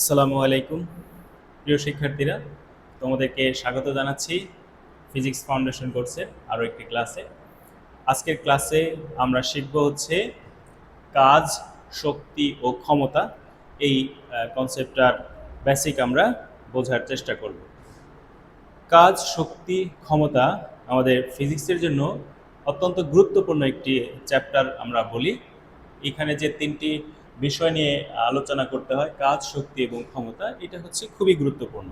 আসসালামু আলাইকুম। প্রিয় শিক্ষার্থীরা, তোমাদেরকে স্বাগত জানাচ্ছি ফিজিক্স ফাউন্ডেশন কোর্সের আরও একটি ক্লাসে আজকের ক্লাসে আমরা শিখব হচ্ছে কাজ, শক্তি ও ক্ষমতা। এই কনসেপ্টটার বেসিক আমরা বোঝার চেষ্টা করব। কাজ, শক্তি, ক্ষমতা আমাদের ফিজিক্সের জন্য অত্যন্ত গুরুত্বপূর্ণ একটি চ্যাপ্টার আমরা বলি। এখানে যে তিনটি বিষয় নিয়ে আলোচনা করতে হয়, কাজ, শক্তি এবং ক্ষমতা, এটা হচ্ছে খুবই গুরুত্বপূর্ণ।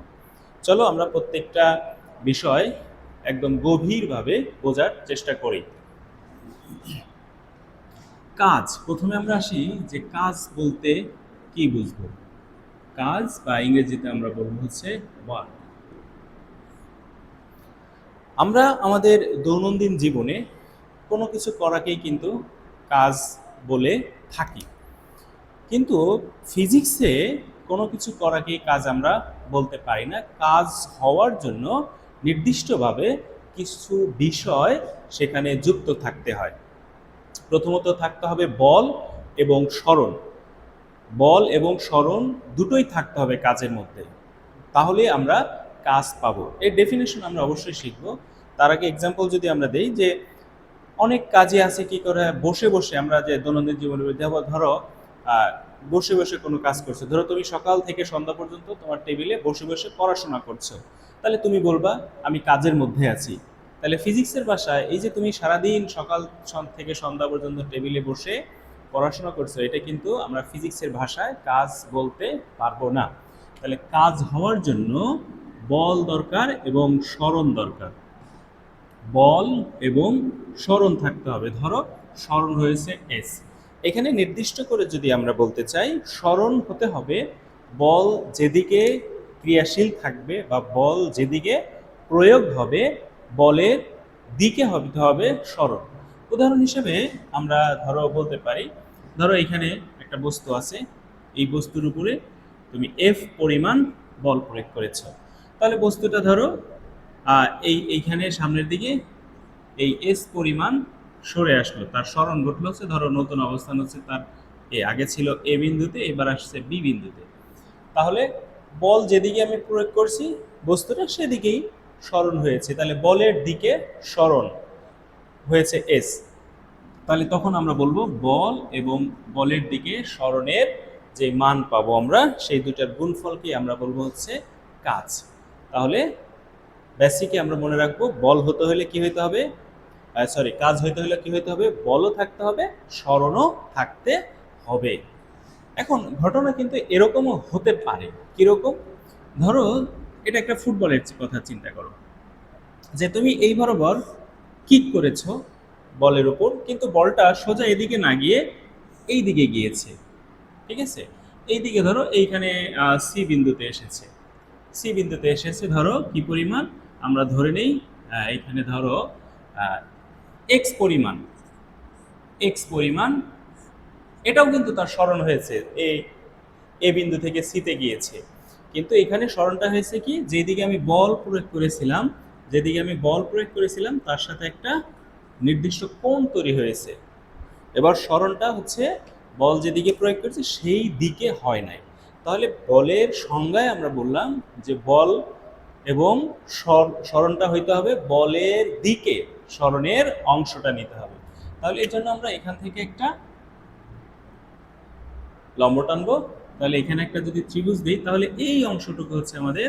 চলো আমরা প্রত্যেকটা বিষয় একদম গভীরভাবে বোঝার চেষ্টা করি। কাজ, প্রথমে আমরা আসি যে কাজ বলতে কি বুঝব? কাজ, বা ইংরেজিতে আমরা বলব হচ্ছে ওয়ার্ক আমরা আমাদের দৈনন্দিন জীবনে কোনো কিছু করাকেই কিন্তু কাজ বলে থাকি। কিন্তু ফিজিক্সে কোনো কিছু করাকেই কাজ আমরা বলতে পারি না। কাজ হওয়ার জন্য নির্দিষ্টভাবে কিছু বিষয় সেখানে যুক্ত থাকতে হয়। প্রথমত থাকতে হবে বল এবং স্মরণ। বল এবং স্মরণ দুটোই থাকতে হবে কাজের মধ্যে। তাহলে আমরা কাজ পাবো। এর ডেফিনেশন আমরা অবশ্যই শিখব। তার আগে এক্সাম্পল যদি আমরা দেই যে অনেক কাজে আছে কি করে? বসে বসে আমরা যে দৈনন্দিন জীবনে ধরো বসে বসে কোনো কাজ করছ। ধরো তুমি সকাল থেকে সন্ধ্যা পর্যন্ত তোমার টেবিলে বসে বসে পড়াশোনা করছ। তাহলে তুমি বলবা, আমি কাজের মধ্যে আছি। তাহলে ফিজিক্সের ভাষায় এই যে তুমি সারাদিন সকাল থেকে সন্ধ্যা পর্যন্ত টেবিলে বসে পড়াশোনা করছ, এটা কিন্তু আমরা ফিজিক্সের ভাষায় কাজ বলতে পারব না। তাহলে কাজ হওয়ার জন্য বল দরকার এবং স্মরণ দরকার। বল এবং স্মরণ থাকতে হবে। ধরো স্মরণ হয়েছে এস এখানে নির্দিষ্ট করে যদি আমরা বলতে চাই, স্মরণ হতে হবে বল যেদিকে ক্রিয়াশীল থাকবে বা বল যেদিকে প্রয়োগ হবে, বলের দিকে হতে হবে স্মরণ। উদাহরণ হিসেবে আমরা ধরো বলতে পারি, ধরো এখানে একটা বস্তু আছে, এই বস্তুর উপরে তুমি এফ পরিমাণ বল প্রয়োগ করেছ। তাহলে বস্তুটা ধরো এই, এইখানে সামনের দিকে এই এস পরিমাণ সরে আসলো। তার স্মরণ ঘটলো হচ্ছে, ধরো নতুন অবস্থান হচ্ছে তার এ, আগে ছিল এ বিন্দুতে, এবার আসছে বি বিন্দুতে। তাহলে বল যেদিকে আমি প্রয়োগ করছি, বস্তুটা সেদিকেই স্মরণ হয়েছে। তাহলে বলের দিকে স্মরণ হয়েছে এস। তাহলে তখন আমরা বলব বল এবং বলের দিকে স্মরণের যে মান পাবো আমরা, সেই দুটার গুণফলকে আমরা বলব হচ্ছে কাজ। তাহলে বেসিকে আমরা মনে রাখব, বল হতে হলে কি হইতে হবে? সরি কাজ হইতে হলে কি হইতে হবে? বলও থাকতে হবে স্মরণও থাকতে হবে। এখন ঘটনা কিন্তু এরকমও হতে পারে। কীরকম? ধরো এটা একটা ফুটবলের কথা চিন্তা করো। যে তুমি এই বরাবর কিক করেছ বলের ওপর কিন্তু বলটা সোজা এদিকে না গিয়ে এই দিকে গিয়েছে। ঠিক আছে? এই দিকে ধরো এইখানে সি বিন্দুতে এসেছে। সি বিন্দুতে এসেছে ধরো কি পরিমাণ? আমরা ধরে নেই আহ, এইখানে ধরো এক্স পরিমাণ এক্স পরিমাণ, এটাও কিন্তু তার স্মরণ হয়েছে। এই এ বিন্দু থেকে সিতে গিয়েছে। কিন্তু এখানে স্মরণটা হয়েছে কি? যেদিকে আমি বল প্রয়োগ করেছিলাম, যেদিকে আমি বল প্রয়োগ করেছিলাম, তার সাথে একটা নির্দিষ্ট কোণ তৈরি হয়েছে। এবার স্মরণটা হচ্ছে বল যেদিকে প্রয়োগ করেছে, সেই দিকে হয় নাই। তাহলে বলের সংজ্ঞায় আমরা বললাম যে বল এবং স্মরণটা হইতে হবে বলের দিকে। স্মরণের অংশটা নিতে হবে। তাহলে এর জন্য আমরা এখান থেকে একটা লম্ব টানবো। তাহলে এখানে একটা যদি ত্রিভুজ দিই, তাহলে এই অংশটুকু হচ্ছে আমাদের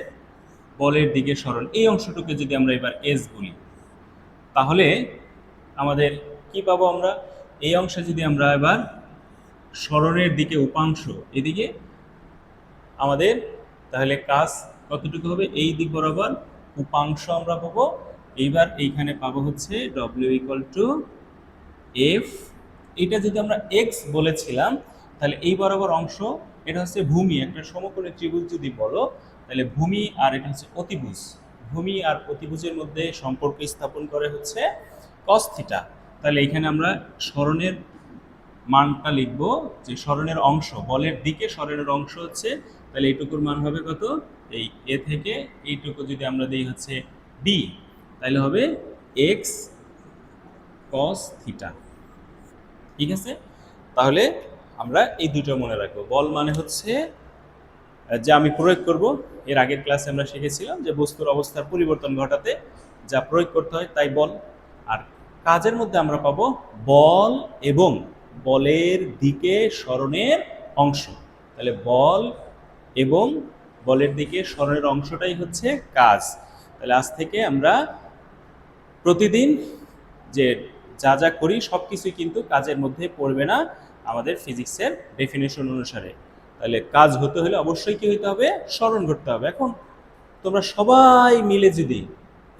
বলের দিকে স্মরণ। এই অংশটুকু যদি আমরা এবার এস বলি, তাহলে আমাদের কি পাবো আমরা? এই অংশে যদি আমরা এবার স্মরণের দিকে উপাংশ এদিকে আমাদের, তাহলে কাজ কতটুকু হবে? এই দিক বরাবর উপাংশ আমরা পাবো এইবার এইখানে পাবো হচ্ছে ডব্লিউ ইকুয়াল টু এফ এটা যদি আমরা এক্স বলেছিলাম, তাহলে এই বরাবর অংশ, এটা হচ্ছে ভূমি, একটা সমকোণী ত্রিভুজ যদি বলো, তাহলে ভূমি আর এটা হচ্ছে অতিভুজ। ভূমি আর অতিভুজের মধ্যে সম্পর্ক স্থাপন করে হচ্ছে কস থিটা তাহলে এখানে আমরা স্মরণের মানটা লিখব যে স্মরণের অংশ, বলের দিকে স্মরণের অংশ হচ্ছে, তাহলে এইটুকুর মান হবে কত? এই এ থেকে এইটুকু যদি আমরা দিই হচ্ছে বি তাহলে হবে এক্স কস থিটা ঠিক আছে? তাহলে আমরা এই দুটো মনে রাখব। বল মানে হচ্ছে যা আমি প্রয়োগ করব, এর আগের ক্লাসে আমরা শিখেছিলাম যে বস্তুর অবস্থার পরিবর্তন ঘটাতে যা প্রয়োগ করতে হয় তাই বল। আর কাজের মধ্যে আমরা পাবো বল এবং বলের দিকে স্মরণের অংশ। তাহলে বল এবং বলের দিকে স্মরণের অংশটাই হচ্ছে কাজ। তাহলে আজ থেকে আমরা প্রতিদিন যে যা যা করি সব কিছুই কিন্তু কাজের মধ্যে পড়বে না আমাদের ফিজিক্সের ডেফিনেশন অনুসারে। তাহলে কাজ হতে হলে অবশ্যই কি হতে হবে? স্মরণ করতে হবে। এখন তোমরা সবাই মিলে যদি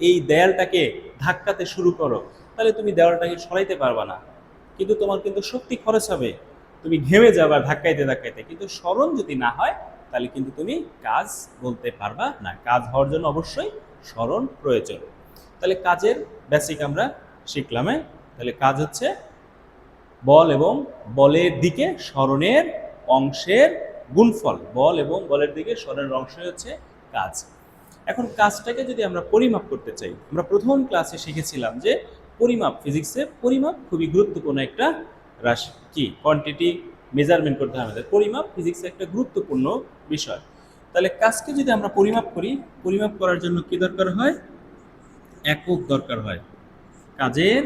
এই দেয়ালটাকে ধাক্কাতে শুরু করো, তাহলে তুমি দেওয়ালটাকে সরাইতে পারবা না। কিন্তু তোমার কিন্তু শক্তি খরচ হবে। তুমি ঘেমে যাবা ধাক্কাইতে ধাক্কাইতে। কিন্তু স্মরণ যদি না হয়, তাহলে কিন্তু তুমি কাজ বলতে পারবা না। কাজ হওয়ার জন্য অবশ্যই স্মরণ প্রয়োজন। তাহলে কাজের বেসিক আমরা শিখলাম হ্যাঁ? তাহলে কাজ হচ্ছে বল এবং বলের দিকে স্মরণের অংশের গুণফল। বল এবং বলের দিকে স্মরণের অংশ হচ্ছে কাজ। এখন কাজটাকে যদি আমরা পরিমাপ করতে চাই, আমরা প্রথম ক্লাসে শিখেছিলাম যে পরিমাপ ফিজিক্সে পরিমাপ খুবই গুরুত্বপূর্ণ একটা রাশি। কি? কোয়ান্টিটি মেজারমেন্ট করতে হয় আমাদের। পরিমাপ ফিজিক্সে একটা গুরুত্বপূর্ণ বিষয়। তাহলে কাজকে যদি আমরা পরিমাপ করি, পরিমাপ করার জন্য কি দরকার হয়? একক দরকার হয়। কাজের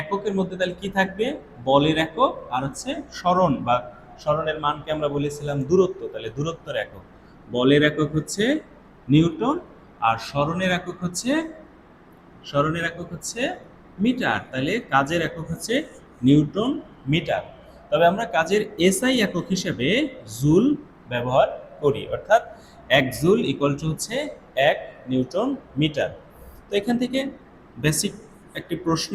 এককের মধ্যে তাহলে কি থাকবে? বলের একক আর হচ্ছে স্মরণ বা স্মরণের মানকে আমরা বলেছিলাম দূরত্ব, তাহলে দূরত্বের একক। বলের একক হচ্ছে নিউটন আর স্মরণের একক হচ্ছে, স্মরণের একক হচ্ছে মিটার, তাহলে কাজের একক হচ্ছে নিউটন মিটার। তবে আমরা কাজের এসআই একক হিসেবে জুল ব্যবহার করি, অর্থাৎ এক জুল ইকুয়াল টু হচ্ছে এক নিউটন মিটার। তো এখান থেকে বেসিক একটি প্রশ্ন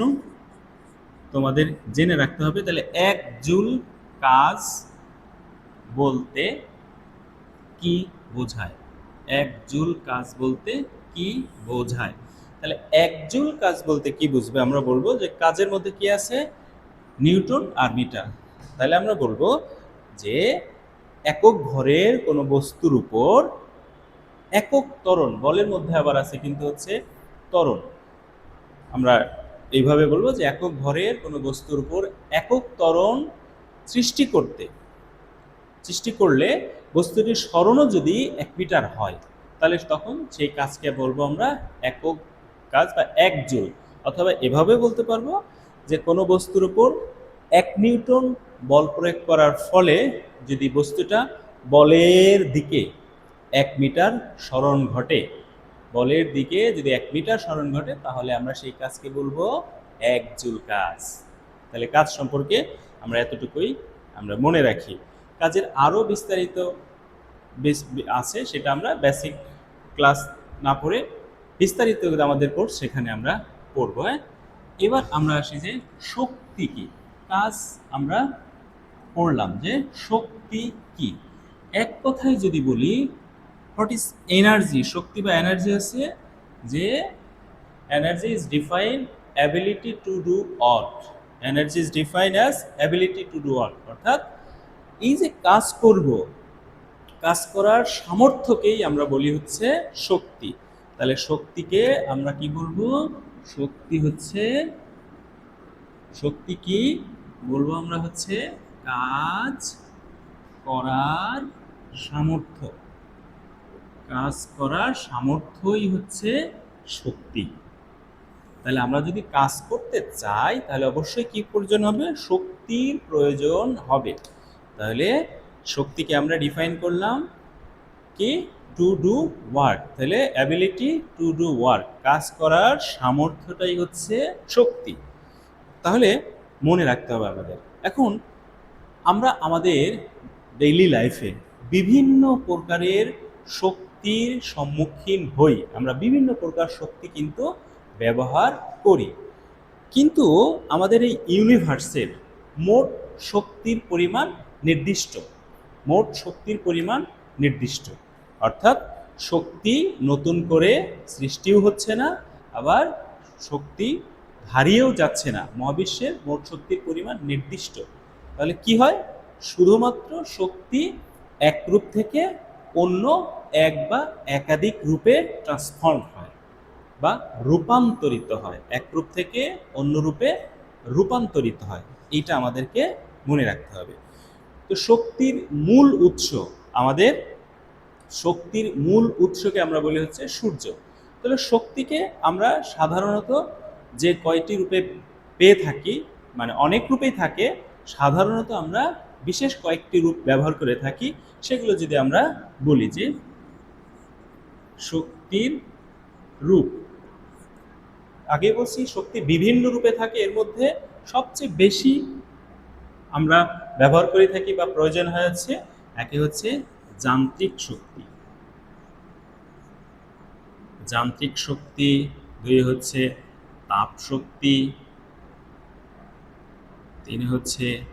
তোমাদের জেনে রাখতে হবে। তাহলে এক জুল কাজ বলতে কি বোঝায়? এক জুল কাজ বলতে কি বোঝায়? তাহলে এক জুল কাজ বলতে কি বুঝবে? আমরা বলব যে কাজের মধ্যে কি আছে? নিউটন আর মিটার। তাহলে আমরা বলব যে একক ঘরের কোনো বস্তুর উপর একক ত্বরণ, বলের মধ্যে আবার আছে কিন্তু হচ্ছে ত্বরণ। আমরা এইভাবে বলব যে একক ঘরের কোনো বস্তুর উপর একক ত্বরণ সৃষ্টি করতে, সৃষ্টি করলে বস্তুটির স্মরণও যদি এক মিটার হয়, তাহলে তখন সেই কাজকে বলব আমরা একক কাজ বা এক জুল অথবা এভাবে বলতে পারব যে কোনো বস্তুর উপর এক নিউটন বল প্রয়োগ করার ফলে যদি বস্তুটা বলের দিকে এক মিটার স্মরণ ঘটে বলের দিকে যদি এক মিটার স্মরণ ঘটে, তাহলে আমরা সেই কাজকে বলব এক জুল কাজ। তাহলে কাজ সম্পর্কে আমরা এতটুকুই আমরা মনে রাখি। কাজের আরও বিস্তারিত আছে, সেটা আমরা বেসিক ক্লাস না পড়ে বিস্তারিত আমাদের কোর্স সেখানে আমরা পড়ব হ্যাঁ? এবার আমরা আসি যে শক্তি কি? কাজ আমরা পড়লাম যে শক্তি কি? এক কথায় যদি বলি হোয়াট ইজ এনার্জি শক্তি বা এনার্জি আছে যে energy is define ability to do ought energy is define as ability to do ought অর্থাৎ এই যে কাজ করব, কাজ করার সামর্থ্যকেই আমরা বলি হচ্ছে শক্তি। তাহলে শক্তিকে আমরা কি বলব? শক্তি হচ্ছে, শক্তি কি? বলব আমরা হচ্ছে কাজ করার সামর্থ্য। কাজ করার সামর্থ্যই হচ্ছে শক্তি। তাহলে আমরা যদি কাজ করতে চাই, তাহলে অবশ্যই কি প্রয়োজন হবে? শক্তির প্রয়োজন হবে। তাহলে শক্তিকে আমরা ডিফাইন করলাম কি টু ডু ওয়ার্ক তাহলে অ্যাবিলিটি টু ডু ওয়ার্ক কাজ করার সামর্থ্যটাই হচ্ছে শক্তি। তাহলে মনে রাখতে হবে আমাদের। এখন আমরা আমাদের ডেইলি লাইফে বিভিন্ন প্রকারের শক্তির সম্মুখীন হই। আমরা বিভিন্ন প্রকার শক্তি কিন্তু ব্যবহার করি। কিন্তু আমাদের এই ইউনিভার্সের মোট শক্তির পরিমাণ নির্দিষ্ট। মোট শক্তির পরিমাণ নির্দিষ্ট। অর্থাৎ শক্তি নতুন করে সৃষ্টিও হচ্ছে না, আবার শক্তি হারিয়েও যাচ্ছে না। মহাবিশ্বের মোট শক্তির পরিমাণ নির্দিষ্ট। তাহলে কি হয়? শুধুমাত্র শক্তি এক রূপ থেকে অন্য এক বা একাধিক রূপে ট্রান্সফর্ম হয় বা রূপান্তরিত হয়। এক রূপ থেকে অন্য রূপে রূপান্তরিত হয়। এইটা আমাদেরকে মনে রাখতে হবে। তো শক্তির মূল উৎস আমাদের, শক্তির মূল উৎসকে আমরা বলি হচ্ছে সূর্য। তাহলে শক্তিকে আমরা সাধারণত যে কয়টি রূপে পেয়ে থাকি মানে অনেক রূপেই থাকে, সাধারণত আমরা বিশেষ কয়েকটি রূপ ব্যবহার করে থাকি। সেগুলো যদি আমরা বলি যে শক্তির রূপ। আগে বলছি, শক্তি বিভিন্ন রূপে থাকে, এর মধ্যে সবচেয়ে বেশি আমরা ব্যবহার করে থাকি বা প্রয়োজন হয় হচ্ছে, একে হচ্ছে যান্ত্রিক শক্তি। যান্ত্রিক শক্তি, দুই হচ্ছে তাপ শক্তি, তিন হচ্ছে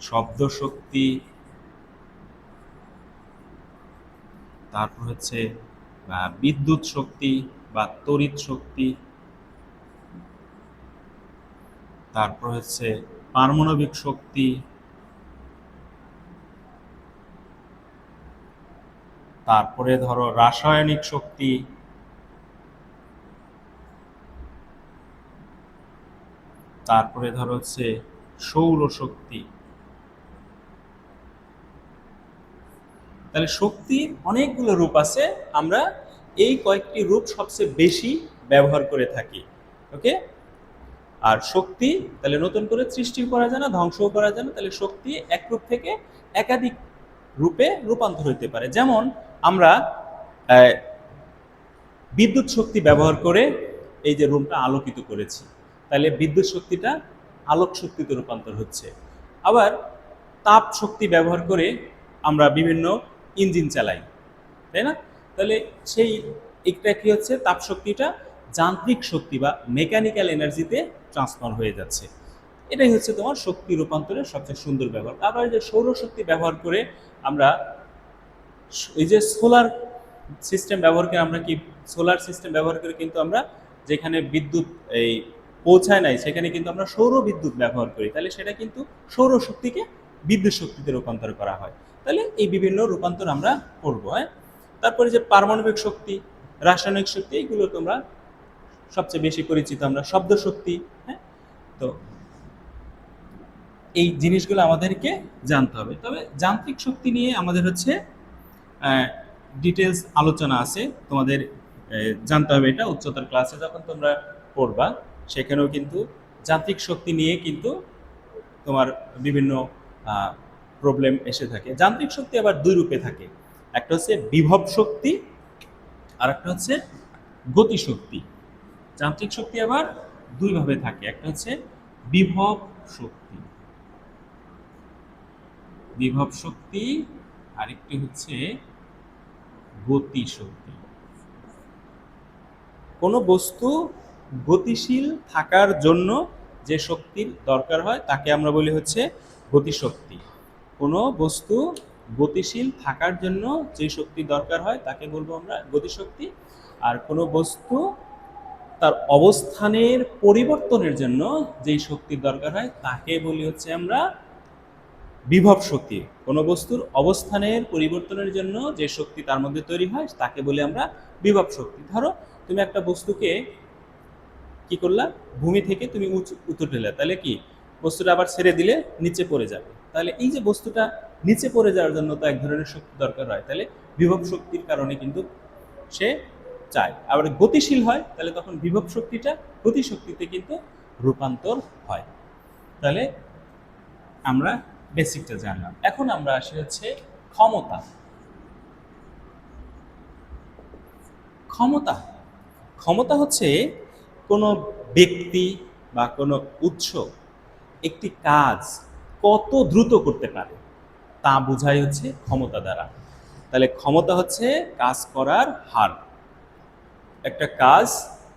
শব্দ শক্তি, তারপর হচ্ছে বিদ্যুৎ শক্তি বা তড়িৎ শক্তি। তারপর হচ্ছে পারমাণবিক শক্তি। তারপরে ধরো রাসায়নিক শক্তি। তারপরে ধরো হচ্ছে সৌর তাহলে শক্তির অনেকগুলো রূপ আছে, আমরা এই কয়েকটি রূপ সবচেয়ে বেশি ব্যবহার করে থাকি, ওকে? আর শক্তি, তাহলে নতুন করে সৃষ্টি করা যায় না, ধ্বংসও করা যায় না, তাহলে শক্তি এক রূপ থেকে একাধিক রূপে রূপান্তর হতে পারে। যেমন আমরা বিদ্যুৎ শক্তি ব্যবহার করে এই যে রুমটা আলোকিত করেছি, তাহলে বিদ্যুৎ শক্তিটা আলোক শক্তিতে রূপান্তর হচ্ছে। আবার তাপ শক্তি ব্যবহার করে আমরা বিভিন্ন ইঞ্জিন চালাই, তাই না? তাহলে সেই একটা কি হচ্ছে? তাপ শক্তিটা যান্ত্রিক শক্তি বা মেকানিক্যাল এনার্জিতে ট্রান্সফার হয়ে যাচ্ছে। এটাই হচ্ছে তোমার শক্তি রূপান্তরের সবচেয়ে সুন্দর ব্যবহার। আবার যে সৌরশক্তি ব্যবহার করে আমরা এই যে সোলার সিস্টেম ব্যবহার করে আমরা কি সোলার সিস্টেম ব্যবহার করে কিন্তু আমরা যেখানে বিদ্যুৎ এই পৌঁছায় নাই, সেখানে কিন্তু আমরা সৌর বিদ্যুৎ ব্যবহার করি। তাহলে সেটা কিন্তু সৌরশক্তিকে বিদ্যুৎ শক্তিতে রূপান্তর করা হয়। তাহলে এই বিভিন্ন রূপান্তর আমরা করব হ্যাঁ? তারপরে যে পারমাণবিক শক্তি, রাসায়নিক শক্তি, এগুলো তোমরা সবচেয়ে বেশি পরিচিত, আমরা শব্দ শক্তি হ্যাঁ? তো এই জিনিসগুলো আমাদেরকে জানতে হবে। তবে যান্ত্রিক শক্তি নিয়ে আমাদের হচ্ছে ডিটেলস আলোচনা আছে। তোমাদের জানতে হবে এটা উচ্চতর ক্লাসে যখন তোমরা পড়বা, সেখানেও কিন্তু যান্ত্রিক শক্তি নিয়ে কিন্তু তোমার বিভিন্ন প্রবলেম এসে থাকে। যান্ত্রিক শক্তি আবার দুই রূপে থাকে। একটা হচ্ছে বিভব শক্তি আর একটা হচ্ছে গতি শক্তি। যান্ত্রিক শক্তি আবার দুইভাবে থাকে। একটা হচ্ছে বিভব শক্তি। বিভব শক্তি, আরেকটি হচ্ছে গতি শক্তি। কোনো বস্তু গতিশীল থাকার জন্য যে শক্তির দরকার হয়, তাকে আমরা বলি হচ্ছে গতিশক্তি কোনো বস্তু গতিশীল থাকার জন্য যে শক্তি দরকার হয় তাকে বলব আমরা গতিশক্তি। আর কোনো বস্তু তার অবস্থানের পরিবর্তনের জন্য যেই শক্তির দরকার হয় তাকে বলি হচ্ছে আমরা বিভব শক্তি। কোনো বস্তুর অবস্থানের পরিবর্তনের জন্য যে শক্তি তার মধ্যে তৈরি হয় তাকে বলি আমরা বিভব শক্তি। ধরো তুমি একটা বস্তুকে কি করলা? ভূমি থেকে তুমি উঁচু উত্তর দিলে তাহলে কি? বস্তুটা আবার ছেড়ে দিলে নিচে পড়ে যাবে। তাহলে এই যে বস্তুটা নিচে পড়ে যাওয়ার জন্য তো এক ধরনের শক্তি দরকার হয়। তাহলে বিভব শক্তির কারণে কিন্তু সে চায়। আবার গতিশীল হয়, তাহলে তখন বিভব শক্তিটা গতি শক্তিতে কিন্তু রূপান্তর হয়। তাহলে আমরা বেসিকটা জানলাম। এখন আমরা আসি হচ্ছে ক্ষমতা। ক্ষমতা। ক্ষমতা হচ্ছে কোনো ব্যক্তি বা কোনো উৎস, একটি কাজ কত দ্রুত করতে পারে, তা বোঝাই হচ্ছে ক্ষমতা দ্বারা। তাহলে ক্ষমতা হচ্ছে কাজ করার হার। একটা কাজ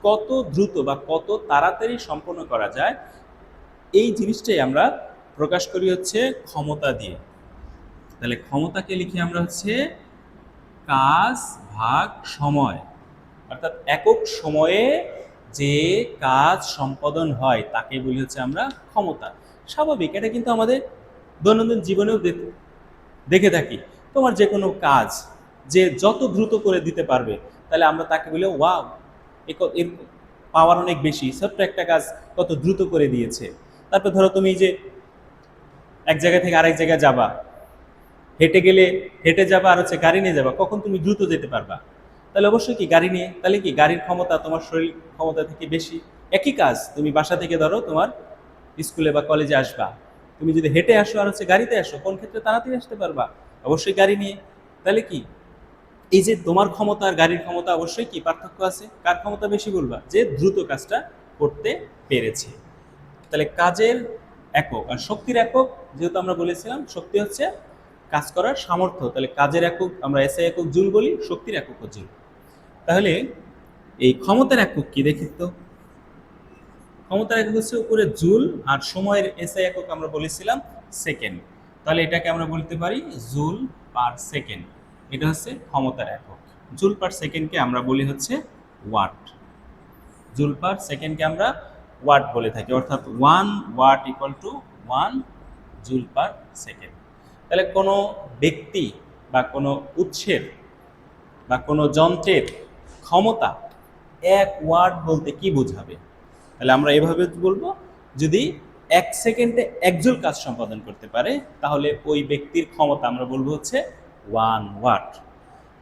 কত দ্রুত বা কত তাড়াতাড়ি সম্পন্ন করা যায়, এই জিনিসটাই আমরা প্রকাশ করি হচ্ছে ক্ষমতা দিয়ে। তাহলে ক্ষমতাকে লিখি আমরা হচ্ছে কাজ ভাগ সময়। অর্থাৎ একক সময়ে যে কাজ সম্পাদন হয়, তাকে বলি হচ্ছে আমরা ক্ষমতা। স্বাভাবিক, এটা কিন্তু আমাদের দৈনন্দিন জীবনেও দেখে থাকি। তোমার যে কোনো কাজ যে যত দ্রুত করে দিতে পারবে, তাহলে আমরা তাকে বলি, ওয়াও এর পাওয়ার অনেক বেশি, ছোট্ট একটা কাজ কত দ্রুত করে দিয়েছে। তারপর ধরো তুমি যে এক জায়গা থেকে আরেক জায়গায় যাবা, হেঁটে গেলে হেঁটে যাবা আর হচ্ছে গাড়ি নিয়ে যাবা, কখন তুমি দ্রুত যেতে পারবা? তাহলে অবশ্যই কি গাড়ি নিয়ে? তাহলে কি গাড়ির ক্ষমতা তোমার শরীর ক্ষমতা থেকে বেশি? একই কাজ, তুমি বাসা থেকে ধরো তোমার স্কুলে বা কলেজে আসবা। তুমি যদি হেঁটে আসো আর হচ্ছে গাড়িতে আসো, কোন ক্ষেত্রে তাড়াতাড়ি আসতে পারবা? অবশ্যই গাড়ি নিয়ে। তাহলে কি? এই যে তোমার ক্ষমতা আর গাড়ির ক্ষমতা, অবশ্যই কি পার্থক্য আছে? কার ক্ষমতা বেশি বলবা? যে দ্রুত কাজটা করতে পেরেছে। তাহলে কাজের একক আর শক্তির একক, যেহেতু আমরা বলেছিলাম, শক্তি হচ্ছে কাজ করার সামর্থ্য। তাহলে কাজের একক, আমরা এসআই একক জুল বলি, শক্তির একক জুল। তাহলে এই ক্ষমতার একক কি দেখি তো? ক্ষমতার একক হচ্ছে উপরে জুল আর সময়ের এসআই একক আমরা বলেছিলাম সেকেন্ড তাহলে এটাকে আমরা বলতে পারি জুল পার সেকেন্ড এটা হচ্ছে ক্ষমতার একক। জুল পার সেকেন্ডকে আমরা বলি হচ্ছে ওয়াট জুল পার সেকেন্ডকে আমরা ওয়াট বলে থাকি। অর্থাৎ one watt equal to one joule per second তাহলে কোনো ব্যক্তি বা কোনো উৎসের বা কোনো যন্ত্রের ক্ষমতা, এক ওয়ার্ড বলতে কি বোঝাবে? তাহলে আমরা এভাবে বলব, যদি এক সেকেন্ডে একজুল কাজ সম্পাদন করতে পারে, তাহলে ওই ব্যক্তির ক্ষমতা আমরা বলব হচ্ছে ওয়ান ওয়াট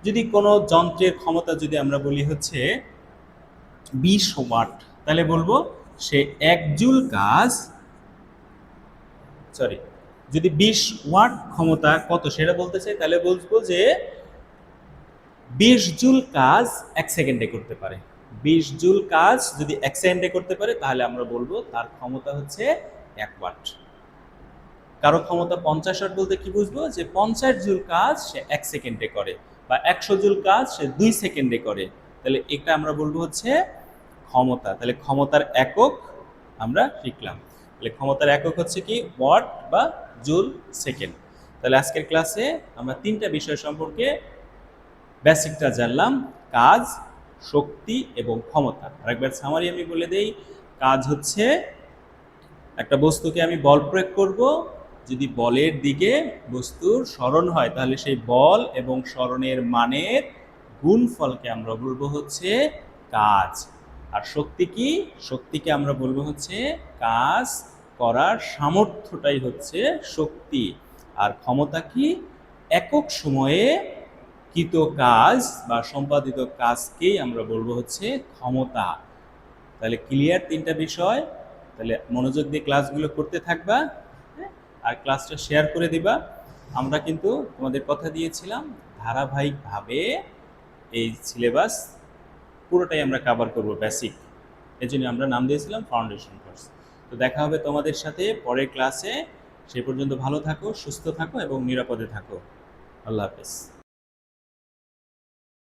যদি কোনো যন্ত্রের ক্ষমতা যদি আমরা বলি হচ্ছে বিশ ওয়াট তাহলে বলব সে এক জুল কাজ সরি যদি বিশ ওয়াট ক্ষমতা কত সেটা বলতে চাই, তাহলে বলব যে বিশ জুল কাজ এক সেকেন্ডে করতে পারে। বিশ জুল কাজ যদি এক সেকেন্ডে করতে পারে, তাহলে আমরা বলব তার ক্ষমতা হচ্ছে এক ওয়াট। কারও ক্ষমতা পঞ্চাশ ওয়াট বলতে কি বুঝব? যে পঞ্চাশ জুল কাজ সে এক সেকেন্ডে করে বা একশো জুল কাজ সে দুই সেকেন্ডে করে। তাহলে এটা আমরা বলব হচ্ছে ক্ষমতা। তাহলে ক্ষমতার একক আমরা শিখলাম। তাহলে ক্ষমতার একক হচ্ছে কি? ওয়াট বা জুল সেকেন্ড। তাহলে আজকের ক্লাসে আমরা তিনটা বিষয় সম্পর্কে বেসিকটা জানলাম, কাজ, শক্তি এবং ক্ষমতা। আরেকবার সামারি আমি বলে দেই, কাজ হচ্ছে একটা বস্তুকে আমি বল প্রয়োগ করব। যদি বলের দিকে বস্তুর স্মরণ হয়, তাহলে সেই বল এবং স্মরণের মানের গুণফলকে আমরা বলব হচ্ছে কাজ। আর শক্তি কি? শক্তিকে আমরা বলব হচ্ছে কাজ করার সামর্থ্যটাই হচ্ছে শক্তি। আর ক্ষমতা কি? একক সময়ে কৃত কাজ বা সম্পাদিত কাজকেই আমরা বলব হচ্ছে ক্ষমতা। তাহলে ক্লিয়ার তিনটা বিষয়, তাহলে মনোযোগ দিয়ে ক্লাসগুলো করতে থাকবা হ্যাঁ? আর ক্লাসটা শেয়ার করে দিবা। আমরা কিন্তু তোমাদের কথা দিয়েছিলাম, ধারাবাহিকভাবে এই সিলেবাস পুরোটাই আমরা কাভার করব বেসিক এই জন্য আমরা নাম দিয়েছিলাম ফাউন্ডেশন কোর্স তো দেখা হবে তোমাদের সাথে পরের ক্লাসে সে পর্যন্ত ভালো থাকো, সুস্থ থাকো এবং নিরাপদে থাকো। আল্লাহ হাফেজ।